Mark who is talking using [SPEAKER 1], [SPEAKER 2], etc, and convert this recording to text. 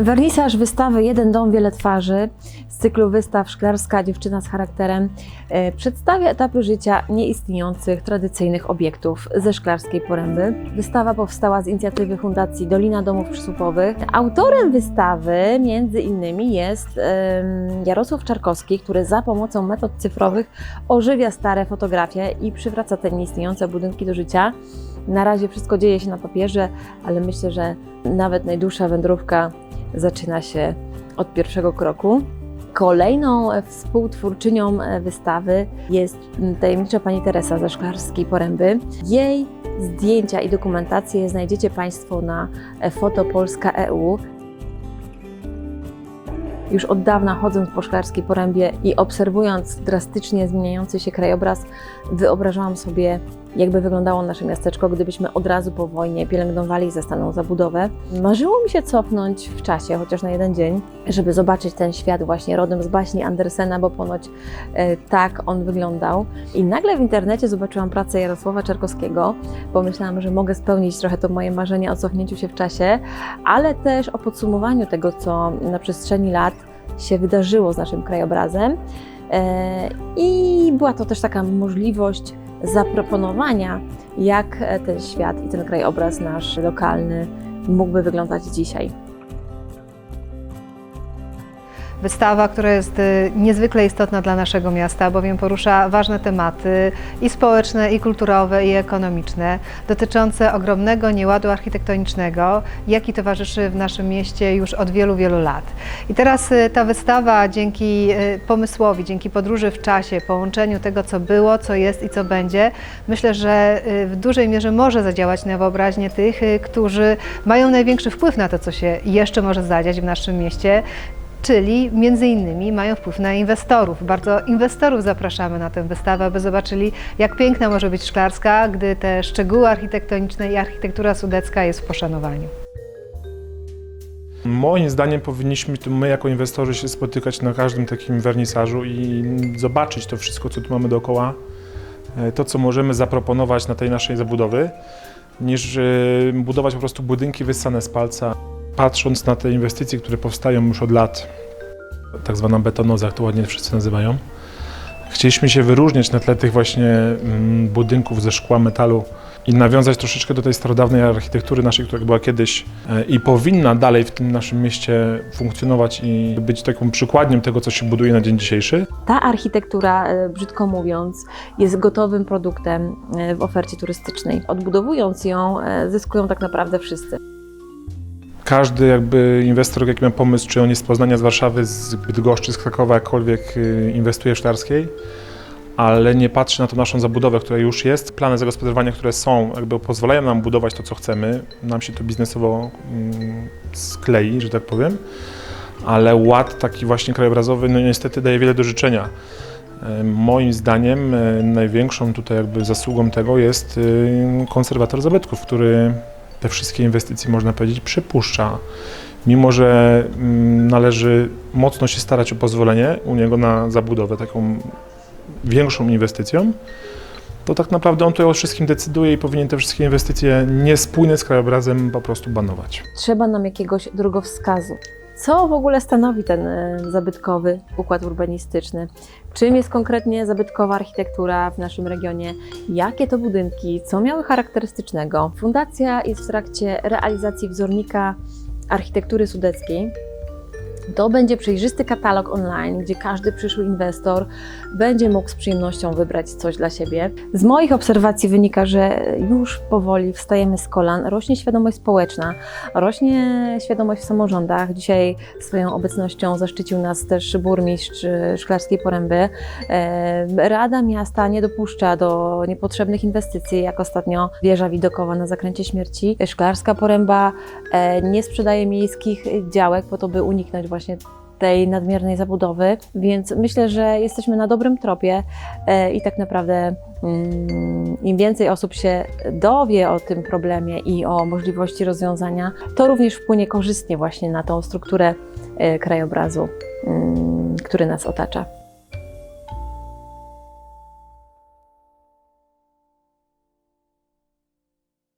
[SPEAKER 1] Wernisaż wystawy Jeden dom, wiele twarzy z cyklu wystaw Szklarska dziewczyna z charakterem e, przedstawia etapy życia nieistniejących tradycyjnych obiektów ze Szklarskiej Poręby. Wystawa powstała z inicjatywy Fundacji Dolina Domów Przysłupowych. Autorem wystawy między innymi jest Jarosław Czarkowski, który za pomocą metod cyfrowych ożywia stare fotografie i przywraca te nieistniejące budynki do życia. Na razie wszystko dzieje się na papierze, ale myślę, że nawet najdłuższa wędrówka zaczyna się od pierwszego kroku. Kolejną e, współtwórczynią e, wystawy jest m, tajemnicza pani Teresa ze Szklarskiej Poręby. Jej zdjęcia i dokumentacje znajdziecie Państwo na e, fotopolska.eu. Już od dawna chodząc po Szklarskiej Porębie i obserwując drastycznie zmieniający się krajobraz, wyobrażałam sobie, jakby wyglądało nasze miasteczko, gdybyśmy od razu po wojnie pielęgnowali zastaną zabudowę. Marzyło mi się cofnąć w czasie, chociaż na jeden dzień, żeby zobaczyć ten świat właśnie rodem z baśni Andersena, bo ponoć e, tak on wyglądał. I nagle w internecie zobaczyłam pracę Jarosława Czarkowskiego. Pomyślałam, że mogę spełnić trochę to moje marzenie o cofnięciu się w czasie, ale też o podsumowaniu tego, co na przestrzeni lat się wydarzyło z naszym krajobrazem. E, I była to też taka możliwość zaproponowania, jak e, ten świat i ten krajobraz nasz lokalny mógłby wyglądać dzisiaj.
[SPEAKER 2] Wystawa, która jest y, niezwykle istotna dla naszego miasta, bowiem porusza ważne tematy i społeczne, i kulturowe, i ekonomiczne, dotyczące ogromnego nieładu architektonicznego, jaki towarzyszy w naszym mieście już od wielu, wielu lat. I teraz y, ta wystawa dzięki y, pomysłowi, dzięki podróży w czasie, połączeniu tego, co było, co jest i co będzie, myślę, że w dużej mierze może zadziałać na wyobraźnię tych, którzy mają największy wpływ na to, co się jeszcze może zadziać w naszym mieście, czyli między innymi mają wpływ na inwestorów. Bardzo inwestorów zapraszamy na tę wystawę, aby zobaczyli, jak piękna może być Szklarska, gdy te szczegóły architektoniczne i architektura sudecka jest w poszanowaniu.
[SPEAKER 3] Moim zdaniem powinniśmy my jako inwestorzy się spotykać na każdym takim wernisażu i zobaczyć to wszystko, co tu mamy dookoła, e, to co możemy zaproponować na tej naszej zabudowy, niż e, budować po prostu budynki wyssane z palca. Patrząc na te inwestycje, które powstają już od lat, tak zwana betonoza, jak to ładnie wszyscy nazywają, chcieliśmy się wyróżniać na tle tych właśnie mm, budynków ze szkła, metalu i nawiązać troszeczkę do tej starodawnej architektury naszej, która była kiedyś e, i powinna dalej w tym naszym mieście funkcjonować i być taką przykładnią tego, co się buduje na dzień dzisiejszy.
[SPEAKER 1] Ta architektura, e, brzydko mówiąc, jest gotowym produktem e, w ofercie turystycznej. Odbudowując ją, zyskują tak naprawdę wszyscy.
[SPEAKER 3] Każdy jakby inwestor, jaki ma pomysł, czy on jest z Poznania, z Warszawy, z Bydgoszczy, z Krakowa, jakkolwiek y, inwestuje w Szklarskiej, ale nie patrzy na tą naszą zabudowę, która już jest. Plany zagospodarowania, które są, jakby pozwalają nam budować to, co chcemy. Nam się to biznesowo mm, sklei, że tak powiem, ale ład taki właśnie krajobrazowy, no niestety daje wiele do życzenia. E, Moim zdaniem e, największą tutaj jakby zasługą tego jest y, konserwator zabytków, który te wszystkie inwestycje, można powiedzieć, przypuszcza. Mimo, że mm, należy mocno się starać o pozwolenie u niego na zabudowę taką większą inwestycją, to tak naprawdę on tutaj o wszystkim decyduje i powinien te wszystkie inwestycje niespójne z krajobrazem po prostu banować.
[SPEAKER 1] Trzeba nam jakiegoś drogowskazu. Co w ogóle stanowi ten e, zabytkowy układ urbanistyczny? Czym jest konkretnie zabytkowa architektura w naszym regionie? Jakie to budynki? Co miały charakterystycznego? Fundacja jest w trakcie realizacji wzornika architektury sudeckiej. To będzie przejrzysty katalog online, gdzie każdy przyszły inwestor będzie mógł z przyjemnością wybrać coś dla siebie. Z moich obserwacji wynika, że już powoli wstajemy z kolan, rośnie świadomość społeczna, rośnie świadomość w samorządach. Dzisiaj swoją obecnością zaszczycił nas też burmistrz e, Szklarskiej Poręby. E, Rada Miasta nie dopuszcza do niepotrzebnych inwestycji, jak ostatnio wieża widokowa na zakręcie śmierci. Szklarska Poręba e, nie sprzedaje miejskich działek po to, by uniknąć właśnie tej nadmiernej zabudowy, więc myślę, że jesteśmy na dobrym tropie e, i tak naprawdę mm, im więcej osób się dowie o tym problemie i o możliwości rozwiązania, to również wpłynie korzystnie właśnie na tą strukturę e, krajobrazu, mm, który nas otacza.